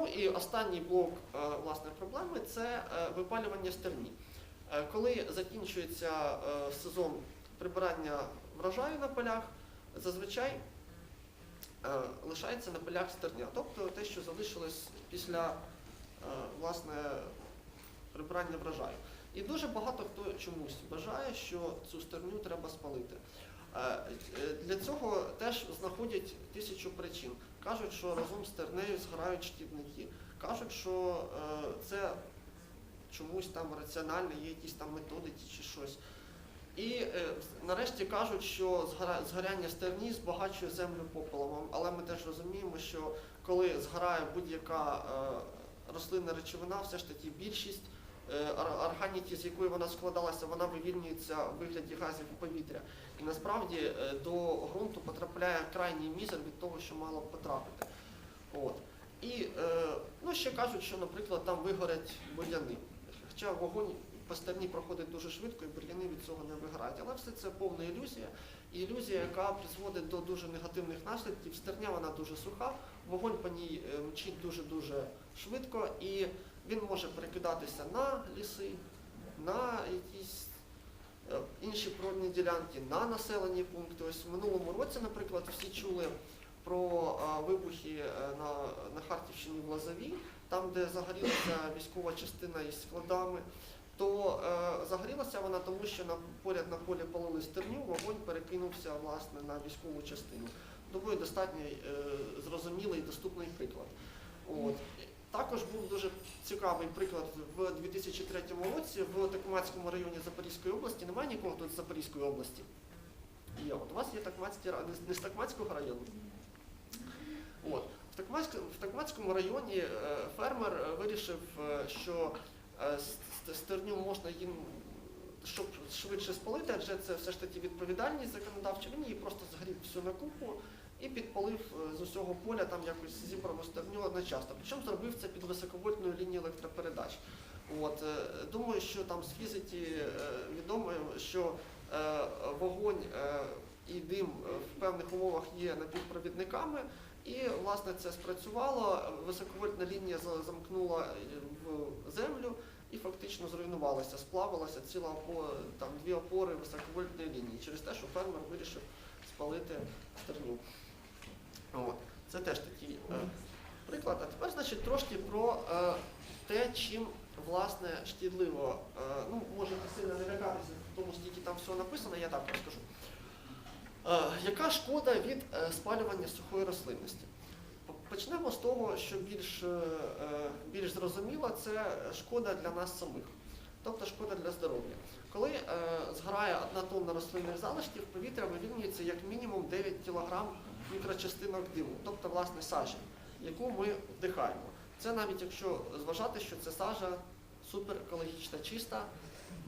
Ну і останній блок е, власне проблеми це е, випалювання стерні. Е, Коли закінчується сезон прибирання врожаю на полях, зазвичай лишається на полях стерня, тобто те, що залишилось після власне прибирання врожаю. І дуже багато хто чомусь вважає, що цю стерню треба спалити. Для цього теж знаходять тисячу причин. Кажуть, що разом з тернею згорають шкідники. Кажуть, що е, це чомусь там раціонально, є якісь там методики чи щось. І е, нарешті кажуть, що згоряння стерні збагачує землю попелом. Але ми теж розуміємо, що коли згорає будь-яка е, рослинна речовина, все ж таки більшість органіки, з якої вона складалася, вона вивільнюється в вигляді газів у повітря. І насправді е, до ґрунту потрапляє крайній мізер від того, що мало б потрапити. От. І е, ну, ще кажуть, що, наприклад, там вигорять бур'яни. Хоча вогонь по стерні проходить дуже швидко, і бур'яни від цього не вигорають. Але все це повна ілюзія. Ілюзія, яка призводить до дуже негативних наслідків. Стерня вона дуже суха, вогонь по ній е, мчить дуже-дуже швидко, і він може перекидатися на ліси, на якісь е, інші природні ділянки, на населені пункти. Ось в минулому році, наприклад, всі чули про е, вибухи е, на, на Харківщині в Лазові, там, де загорілася військова частина із складами. То е, загорілася вона тому, що на поряд на полі палили стерню, вогонь перекинувся власне на військову частину. Доволі достатньо е, зрозумілий і доступний приклад. От. Також був дуже цікавий приклад в 2003 році в Токмацькому районі Запорізької області. Немає нікого тут з Запорізької області. Є. От у вас є Токмацький не з Токмацького району. От. В, Токмацьк- в Токмацькому районі е, фермер е, вирішив, е, що стерню можна їм, щоб швидше спалити, адже це все ж таки відповідальність законодавча. Він її просто згрів всю на купу і підпалив е, з усього поля там якось зібрану стерню одночасно. Причому зробив це під високовольтною лінією електропередач. От, е, думаю, що там з фізики е, відомо, що вогонь і дим в певних умовах є напівпровідниками. І власне це спрацювало. Високовольтна лінія замкнула в землю і фактично зруйнувалася, сплавилася ціла опора, там дві опори високовольтної лінії через те, що фермер вирішив спалити стерню. Це теж такий е, приклад. А тепер, значить, трошки про е, те, чим власне шкідливо. Е, ну, можете сильно не лякатися, тому скільки там всього написано, я так розкажу. Яка шкода від спалювання сухої рослинності? Почнемо з того, що більш, більш зрозуміло, це шкода для нас самих, тобто шкода для здоров'я. Коли е, згорає одна тонна рослинних залишків, повітря вивільнюється як мінімум 9 кг мікрочастинок диму, тобто власне сажі, яку ми вдихаємо. Це навіть якщо зважати, що це сажа супер екологічна, чиста,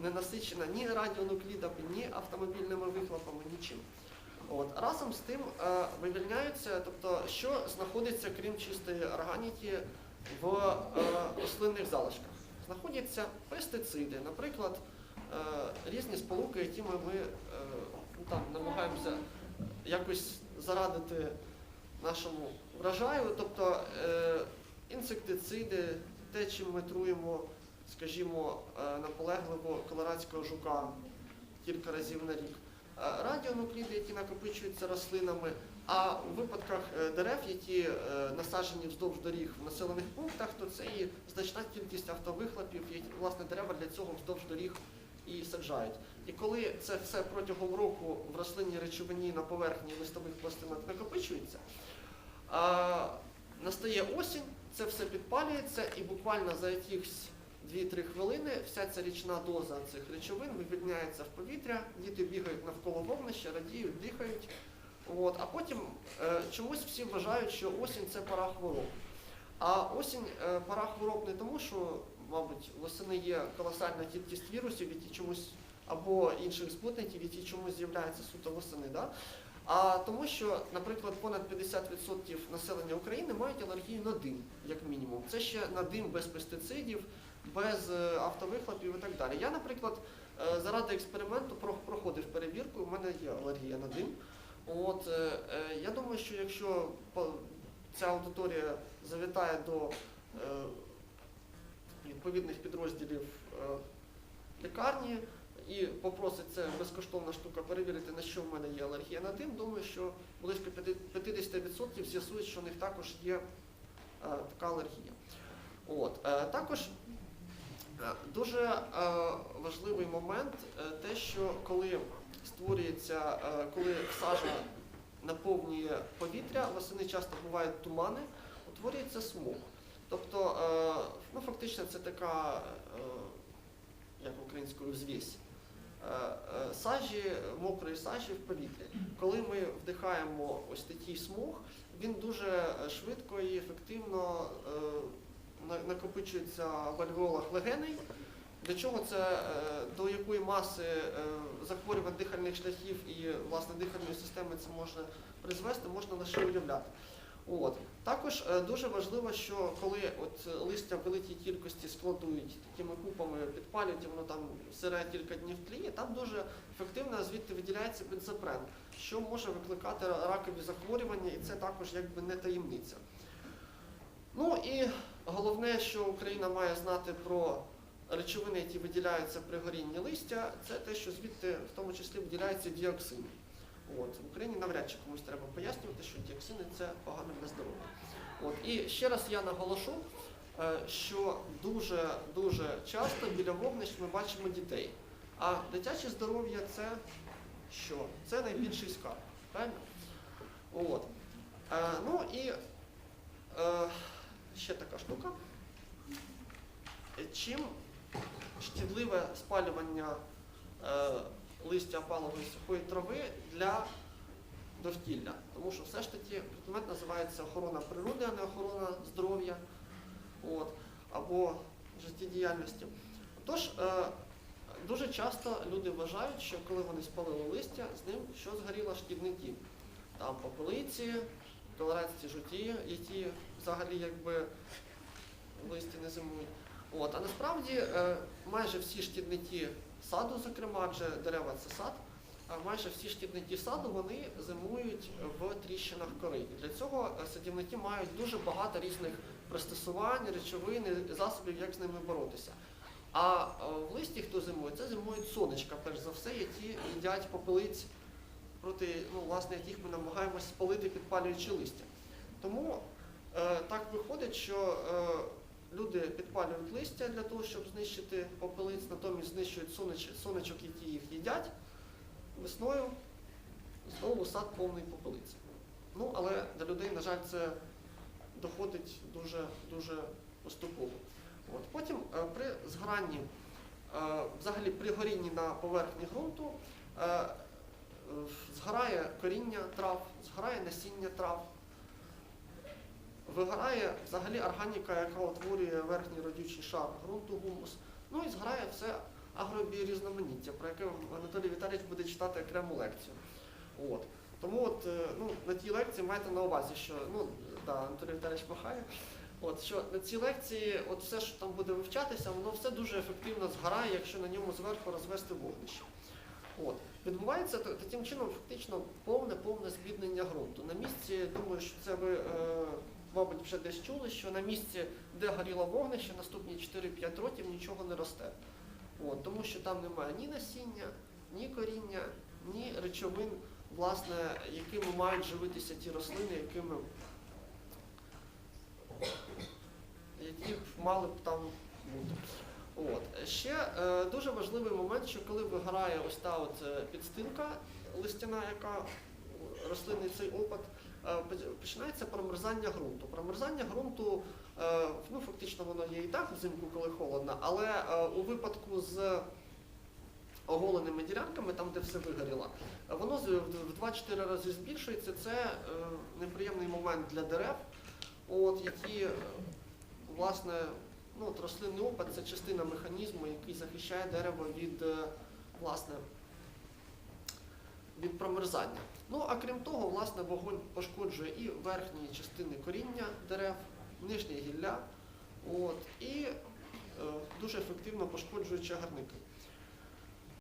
не насичена ні радіонуклідами, ні автомобільними вихлопами, нічим. От. Разом з тим е, вивільняються, тобто, що знаходиться, крім чистої органіки, в е, рослинних залишках. Знаходяться пестициди, наприклад, е, різні сполуки, якими ми е, ну, там, намагаємося якось зарадити нашому врожаю, тобто е, інсектициди, те, чим ми труємо, скажімо, е, наполегливо колорадського жука кілька разів на рік. Е, Радіонукліди, які накопичуються рослинами, а у випадках дерев, які насаджені вздовж доріг в населених пунктах, то це і значна кількість автовихлопів, які власне дерева для цього вздовж доріг і саджають. І коли це все протягом року в рослинній речовині на поверхні листових пластинок накопичується, а, настає осінь, це все підпалюється, і буквально за якихось 2-3 хвилини вся ця річна доза цих речовин вивільняється в повітря, діти бігають навколо вогнища, радіють, дихають. От, а потім е, чомусь всі вважають, що осінь це пора хвороб. А осінь е, пора хвороб не тому, що, мабуть, восени є колосальна кількість вірусів, які чомусь або інших збутників, які чомусь з'являються суто восени. Да? А тому, що, наприклад, понад 50% населення України мають алергію на дим, як мінімум. Це ще на дим без пестицидів, без е, автовихлопів і так далі. Я, наприклад, е, заради експерименту проходив перевірку, у мене є алергія на дим. От, е, я думаю, що якщо ця аудиторія завітає до відповідних підрозділів лікарні і попросить це безкоштовна штука перевірити, на що в мене є алергія на дим, думаю, що близько 50% з'ясують, що в них також є е, така алергія. От. Е, Також е, дуже важливий момент те, що коли створюється, коли сажа наповнює повітря, восени часто бувають тумани, утворюється смог. Тобто, ну, фактично це така, як українською, взвісь. Е, е, Сажі, мокрої сажі в повітрі. Коли ми вдихаємо ось такий смог, він дуже швидко і ефективно е, накопичується в альвеолах легеней. Для чого це до якої маси захворювань дихальних шляхів і власне дихальної системи це може призвести, можна лише уявляти. От. Також е, дуже важливо, що коли от листя в великій кількості складують такими купами, підпалюють, і воно там сире кілька днів тліє, там дуже ефективно звідти виділяється бензопрен, що може викликати ракові захворювання, і це також якби не таємниця. Ну і головне, що Україна має знати про речовини, які виділяються при горінні листя, це те, що звідти в тому числі виділяються діоксини. От. В Україні навряд чи комусь треба пояснювати, що діоксини це погано для здоров'я. От. І ще раз я наголошу, е, що дуже-дуже часто біля вогнищ ми бачимо дітей. А дитяче здоров'я це що? Це найбільший скарб. Правильно? От. Е, ну і е, ще така штука. Чим шкідливе спалювання е, листя опалової сухої трави для довкілля. Тому що все ж таки предмет називається охорона природи, а не охорона здоров'я або життєдіяльності. Тож, е, дуже часто люди вважають, що коли вони спалили листя, з ним що згоріло шкідники. Там попелиці, колорадські жуті, які взагалі якби в листі не зимують. От, а насправді е, майже всі шкідники саду, зокрема, адже дерева це сад, а майже всі шкідники саду вони зимують в тріщинах кори. Для цього е, садівники мають дуже багато різних пристосувань, речовин засобів, як з ними боротися. А е, в листі, хто зимує, це зимують сонечка, перш за все, які їдять попелиць, проти ну, власне, яких ми намагаємося спалити, підпалюючи листя. Тому е, так виходить, що е, люди підпалюють листя для того, щоб знищити попелиць, натомість знищують сонеч, сонечок, які їх їдять. Весною знову сад повний попелиць. Ну, але для людей, на жаль, це доходить дуже, дуже поступово. От. Потім е, при згоранні, е, взагалі при горінні на поверхні ґрунту, е, згорає коріння трав, згорає насіння трав, вигорає взагалі органіка, яка утворює верхній родючий шар ґрунту, гумус. Ну і згорає все агробіорізноманіття, про яке Анатолій Віталійович буде читати окрему лекцію. От. Тому от, е, ну, на тій лекції майте на увазі, що ну, да, Анатолій Віталійович махає. От, що на цій лекції от все, що там буде вивчатися, воно все дуже ефективно згорає, якщо на ньому зверху розвести вогнище. От. Відбувається таким чином фактично повне-повне збіднення ґрунту. На місці, думаю, що це ви, е, мабуть, вже десь чули, що на місці, де горіло вогнище, наступні 4-5 років нічого не росте. От, тому що там немає ні насіння, ні коріння, ні речовин, власне, якими мають живитися ті рослини, якими які мали б там бути. От. Ще е, дуже важливий момент, що коли вигорає ось та от е, підстилка листяна, яка рослинний цей опад, починається промерзання ґрунту. Промерзання ґрунту, е, ну фактично воно є і так взимку, коли холодно, але е, у випадку з оголеними ділянками, там де все вигоріло, е, воно в 2-4 рази збільшується. Це е, неприємний момент для дерев, от, які, е, власне, ну, рослинний опад це частина механізму, який захищає дерево від, е, власне, від промерзання. Ну, а крім того, власне, вогонь пошкоджує і верхні частини коріння дерев, нижнє гілля, от, і е, дуже ефективно пошкоджує чагарники.